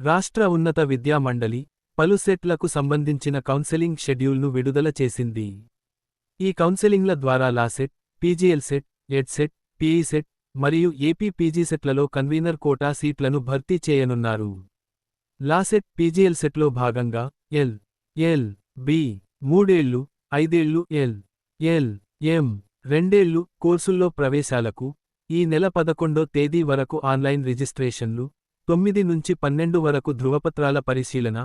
రాష్ట్ర ఉన్నత విద్యా మండలి పలు సెట్లకు సంబంధించిన కౌన్సెలింగ్ షెడ్యూల్ను విడుదల చేసింది. ఈ కౌన్సెలింగ్ల ద్వారా LAWCET PGLCET EdCET PECET మరియు ఏపీ పీజీ సెట్లలో కన్వీనర్ కోటా సీట్లను భర్తీ చేయనున్నారు. లాసెట్ పీజీఎల్ సెట్లో భాగంగా ఎల్ ఎల్ బి మూడేళ్ళు ఐదేళ్ళు ఎల్ ఎల్ ఎం రెండేళ్ళు కోర్సుల్లో ప్రవేశాలకు ఈ నెల పదకొండో తేదీ వరకు ఆన్లైన్ రిజిస్ట్రేషన్లు తొమ్మిది నుంచి పన్నెండు వరకు ధృవపత్రాల పరిశీలన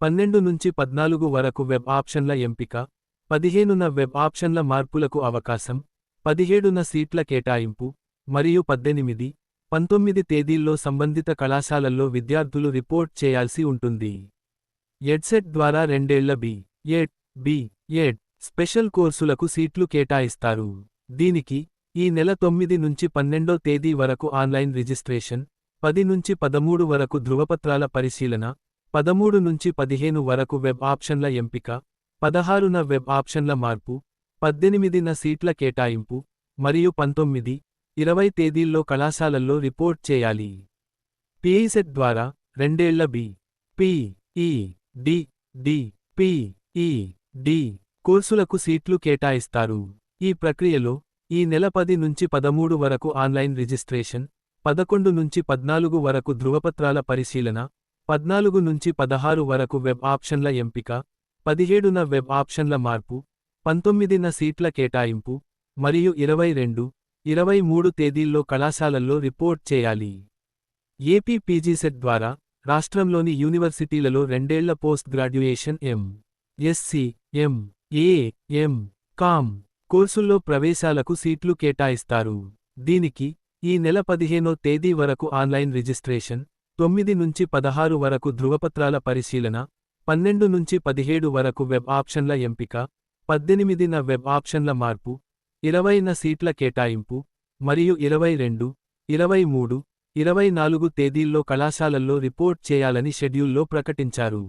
పన్నెండు నుంచి పద్నాలుగు వరకు వెబ్ ఆప్షన్ల ఎంపిక పదిహేనున వెబ్ ఆప్షన్ల మార్పులకు అవకాశం పదిహేడున సీట్ల కేటాయింపు మరియు పద్దెనిమిది పంతొమ్మిది తేదీల్లో సంబంధిత కళాశాలల్లో విద్యార్థులు రిపోర్ట్ చేయాల్సి ఉంటుంది. ఎడ్సెట్ ద్వారా రెండేళ్ళ B Ed B Ed special కోర్సులకు సీట్లు కేటాయిస్తారు. దీనికి ఈ నెల తొమ్మిది నుంచి పన్నెండో తేదీ వరకు ఆన్లైన్ రిజిస్ట్రేషన్ పది నుంచి పదమూడు వరకు ధృవపత్రాల పరిశీలన పదమూడు నుంచి పదిహేను వరకు వెబ్ ఆప్షన్ల ఎంపిక పదహారున వెబ్ ఆప్షన్ల మార్పు పద్దెనిమిదిన సీట్ల కేటాయింపు మరియు పంతొమ్మిది ఇరవై తేదీల్లో కళాశాలల్లో రిపోర్ట్ చేయాలి. పిఈసెట్ ద్వారా రెండేళ్ళ B P E D D P E D కోర్సులకు సీట్లు కేటాయిస్తారు. ఈ ప్రక్రియలో ఈ నెల పది నుంచి పదమూడు వరకు ఆన్లైన్ రిజిస్ట్రేషన్ పదకొండు నుంచి పద్నాలుగు వరకు ధృవపత్రాల పరిశీలన పద్నాలుగు నుంచి పదహారు వరకు వెబ్ ఆప్షన్ల ఎంపిక పదిహేడున వెబ్ ఆప్షన్ల మార్పు పంతొమ్మిదిన సీట్ల కేటాయింపు మరియు ఇరవై రెండు ఇరవై మూడు తేదీల్లో కళాశాలల్లో రిపోర్ట్ చేయాలి. ఏపీ పీజీసెట్ ద్వారా రాష్ట్రంలోని యూనివర్సిటీలలో రెండేళ్ళ post graduation M Sc M A M Com కోర్సుల్లో ప్రవేశాలకు సీట్లు కేటాయిస్తారు. దీనికి ఈ నెల పదిహేనో తేదీ వరకు ఆన్లైన్ రిజిస్ట్రేషన్ తొమ్మిది నుంచి పదహారు వరకు ధృవపత్రాల పరిశీలన పన్నెండు నుంచి పదిహేడు వరకు వెబ్ ఆప్షన్ల ఎంపిక పద్దెనిమిదిన వెబ్ ఆప్షన్ల మార్పు ఇరవైన సీట్ల కేటాయింపు మరియు ఇరవై రెండు ఇరవై మూడు ఇరవై నాలుగు తేదీల్లో కళాశాలల్లో రిపోర్ట్ చేయాలని షెడ్యూల్లో ప్రకటించారు.